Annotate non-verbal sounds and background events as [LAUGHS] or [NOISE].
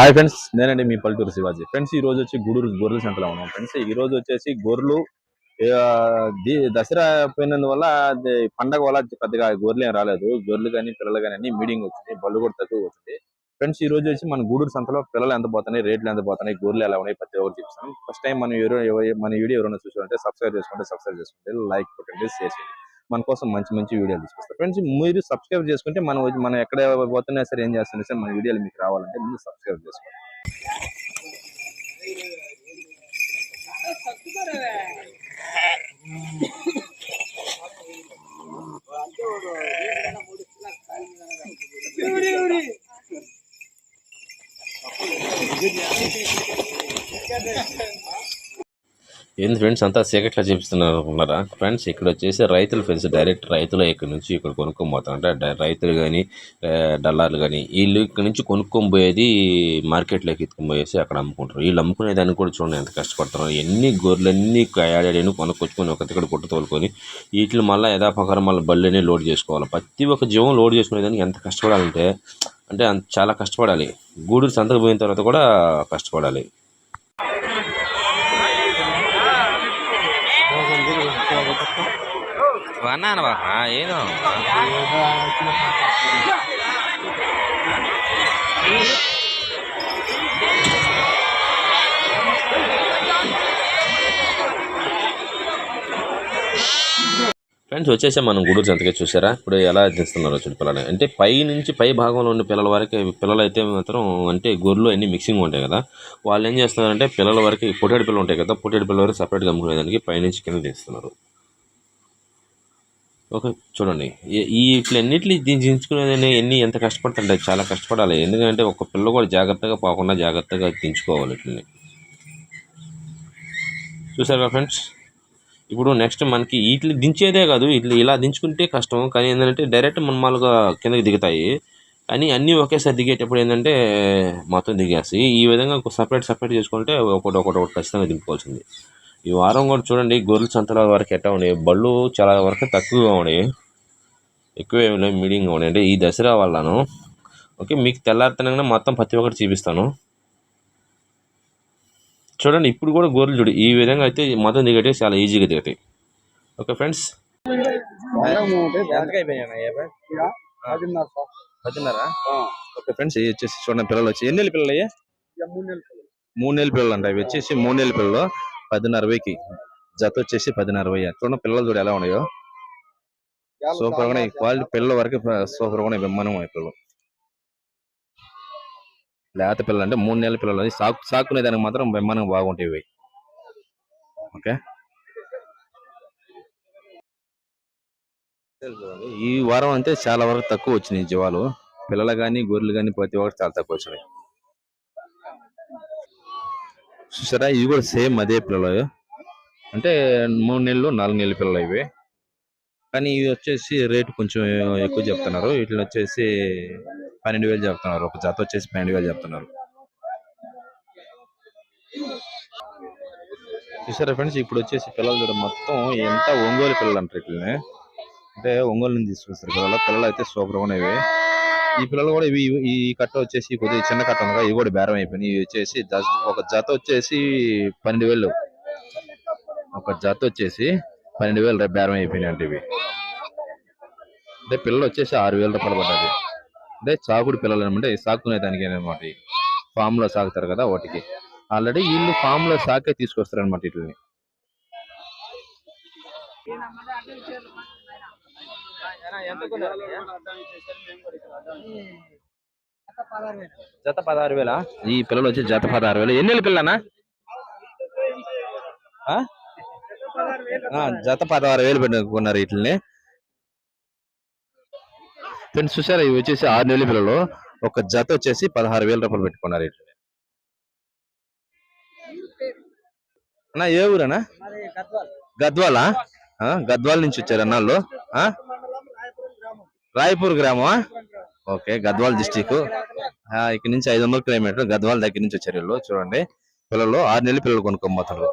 Hi friends నేనండి మీ పల్లెటూరు Shivaji. Friends ఈ రోజు వచ్చి గూడూరు గొర్రెల సంతలో ఉన్నాం. ఫ్రెండ్స్ ఈ రోజు వచ్చేసి గొర్రెలు దసరా పోయినందువల్ల పండగ వల్ల పెద్దగా గొర్రెలు ఏం రాలేదు. గొర్రెలు కానీ పిల్లలు కానీ అన్ని మీటింగ్ వచ్చింది. బళ్ళు కూడా తక్కువ వచ్చింది. ఫ్రెండ్స్ ఈ రోజు వచ్చి మన గూడూరు సంతలో పిల్లలు ఎంత పోతున్నాయి రేట్లు ఎంత పోతున్నాయి గొర్రెలు ఎలా ఉన్నాయి ప్రతి ఒక్కరు చూపిస్తాను ఫస్ట్ టైం మన ఎవరు మన వీడియో ఎవరైనా చూసారంటే సబ్స్క్రైబ్ చేసుకుంటే సబ్స్క్రైబ్ చేసుకుంటే లైక్ కొట్టండి షేర్ చేయండి. మన కోసం మంచి మంచి వీడియోలు తీసుకొస్తాం ఫ్రెండ్స్ మీరు సబ్స్క్రైబ్ చేసుకుంటే మనం మనం ఎక్కడ పోతున్నా సరే ఏం చేస్తున్నా సరే మన వీడియోలు మీకు రావాలంటే ముందు సబ్స్క్రైబ్ చేసుకోండి. [LAUGHS] [LAUGHS] ఏంది ఫ్రెండ్స్ అంతా సీక్రెట్లో చూపిస్తున్నారు అనుకున్నారా ఫ్రెండ్స్ ఇక్కడ వచ్చేసి రైతులు ఫ్రెండ్స్ డైరెక్ట్ రైతులు ఇక్కడ నుంచి ఇక్కడ కొనుక్కొని అంటే రైతులు కానీ డల్లార్లు కానీ వీళ్ళు ఇక్కడ నుంచి కొనుక్కొని పోయేది మార్కెట్లోకి ఎత్తుకొని పోయేసి అక్కడ అమ్ముకుంటారు. వీళ్ళు అమ్ముకునే దాన్ని కూడా చూడండి ఎంత కష్టపడుతున్నారు ఎన్ని గొర్రెలు అన్ని ఏడాడని కొనుక్కొచ్చుకొని ఒక దగ్గర గుట్ట తోలుకొని వీటిని మళ్ళీ యథాపకారం మళ్ళీ బళ్ళనే లోడ్ చేసుకోవాలి. ప్రతి ఒక్క జీవం లోడ్ చేసుకునే దానికి ఎంత కష్టపడాలంటే అంటే చాలా కష్టపడాలి. గూడూరు సంతకు పోయిన తర్వాత కూడా కష్టపడాలి. వన్నాను బాగా ఏదో. ఫ్రెండ్స్ వచ్చేసే మనం గూడూరు సంతకే చూసారా? ఇప్పుడు ఎలా చేస్తున్నారో చూడు పిల్లలు అంటే పై నుంచి పై భాగంలో ఉండే పిల్లల వరకు పిల్లలు అయితే మాత్రం అంటే గొర్రెలు అన్ని మిక్సింగ్ ఉంటాయి కదా. వాళ్ళు ఏం చేస్తున్నారంటే పిల్లల వరకు పొట్టేడు పిల్లలు ఉంటాయి కదా పొట్టేడు పిల్లల వరకు సపరేట్గా అమ్ముకునేదానికి పైనుంచి కింద తీస్తున్నారు ఓకే చూడండి. ఈ- ఇట్లన్నిటి దీన్ని దించుకునేదని ఎన్ని ఎంత కష్టపడతాంటే చాలా కష్టపడాలి. ఎందుకంటే ఒక పిల్ల కూడా జాగ్రత్తగా పోకుండా జాగ్రత్తగా దించుకోవాలి ఇట్లని చూసారు ఫ్రెండ్స్? ఇప్పుడు నెక్స్ట్ మనకి వీటిని దించేదే కాదు ఇట్లా ఇలా దించుకుంటే కష్టం. కానీ ఏంటంటే డైరెక్ట్ మనమాలుగా కిందకి దిగుతాయి. కానీ అన్నీ ఒకేసారి దిగేటప్పుడు ఏంటంటే మొత్తం దిగేస్తాయి ఈ విధంగా సపరేట్ సపరేట్ చేసుకుంటే ఒకటి ఒకటి ఒకటి ఖచ్చితంగా దింపుకోవాల్సింది. ఈ వారం కూడా చూడండి గొర్రెల సంతల వరకు ఎట్లా ఉన్నాయి. బళ్ళు చాలా వరకు తక్కువగా ఉన్నాయి. ఎక్కువ ఏమి లేవు మీడియంగా ఉన్నాయి. అంటే ఈ దసరా వల్లను ఓకే మీకు తెల్లారితనంగా మొత్తం ప్రతి ఒక్కటి చూపిస్తాను. చూడండి ఇప్పుడు కూడా గొర్రెలు చూడు. ఈ విధంగా అయితే మొత్తం దిగటే చాలా ఈజీగా దిగతాయి. Okay friends? ఓకే ఫ్రెండ్స్ ఇవి వచ్చేసి చూడండి పిల్లలు వచ్చి. ఎన్ని నెలల పిల్లలు అయ్యా? మూడు నెలల పిల్లలు. అంట. ఇవి వచ్చేసి మూడు నెలల పిల్లలు. పదిన్నర వెయ్యికి జత వచ్చేసి పదిన్నర వెయ్యి చూడండి పిల్లలు చూడు ఎలా ఉన్నాయో. సూపర్గా ఉన్నాయి. క్వాలిటీ పిల్లల వరకు సూపర్గా ఉన్నాయి ఉన్నాయి పిల్లలు. లేత పిల్లలు అంటే మూడు నెలల పిల్లలు సాకు సాకునే దానికి మాత్రం బ్రహ్మాండం బాగుంటాయి ఓకే? ఈ వారం అంటే చాలా వరకు తక్కువ వచ్చినాయి జీవాలు. పిల్లలు కానీ గొర్రెలు కానీ ప్రతి ఒక్కటి చాలా తక్కువ వచ్చినాయి. చూసారా? ఇవి కూడా సేమ్ అదే పిల్లలు. అంటే మూడు నెలలు నాలుగు నెలల పిల్లలు ఇవి. కానీ ఇవి వచ్చేసి రేటు కొంచెం ఎక్కువ చెప్తున్నారు. వీటిని వచ్చేసి పన్నెండు వేలు చెప్తున్నారు. ఒక జత వచ్చేసి పన్నెండు వేలు చెప్తున్నారు. చూసారా ఫ్రెండ్స్? ఇప్పుడు వచ్చేసి పిల్లలు చూడ మొత్తం ఎంత ఒంగోలు పిల్లలు అంటారు వీటిని అంటే ఒంగోలు నుంచి తీసుకొస్తారు పిల్లలు. పిల్లలు అయితే సూపర్గా ఉన్నాయి ఈ పిల్లలు కూడా ఇవి ఈ కట్ట వచ్చేసి కొద్దిగా చిన్న కట్ట ఉంది ఇవి కూడా బేరం అయిపోయినాయి. ఇవి వచ్చేసి ఒక జత వచ్చేసి పన్నెండు వేలు ఒక జత వచ్చేసి పన్నెండు వేలు రేపు బేరం అయిపోయినాయి అంటే ఇవి. అంటే పిల్లలు వచ్చేసి ఆరు వేల రూపాయలు పడ్డది అంటే సాగుడు పిల్లలు అనమాట సాకునే దానికి అనమాట ఫామ్లో సాగుతారు కదా వాటికి. ఆల్రెడీ వీళ్ళు ఫామ్లో సాకే తీసుకొస్తారు అనమాట వీటిని. జత పదహారు వేల? ఈ పిల్లలు వచ్చి జత పదహారు వేలు. ఎన్ని పిల్లనా? జత పదహారు వేలు పెట్టుకున్నారు వీటిని ఫ్రెండ్స్ చూసారా ఇవి వచ్చేసి ఆరు నెలల పిల్లలు. ఒక జత వచ్చేసి పదహారు వేల రూపాయలు పెట్టుకున్నారు వీటిని అన్నా ఏ ఊరనా గద్వాలా. గద్వాల? నుంచి వచ్చారు అన్నాళ్ళు. ఆ? రాయపూర్ గ్రామం ఓకే గద్వాల్ డిస్టిక్ ఇక్కడ నుంచి ఐదు వందల కిలోమీటర్ గద్వాల దగ్గర నుంచి వచ్చారు వీళ్ళు. చూడండి పిల్లలు ఆరు నెలల పిల్లలు కొనుక్కోబోతారు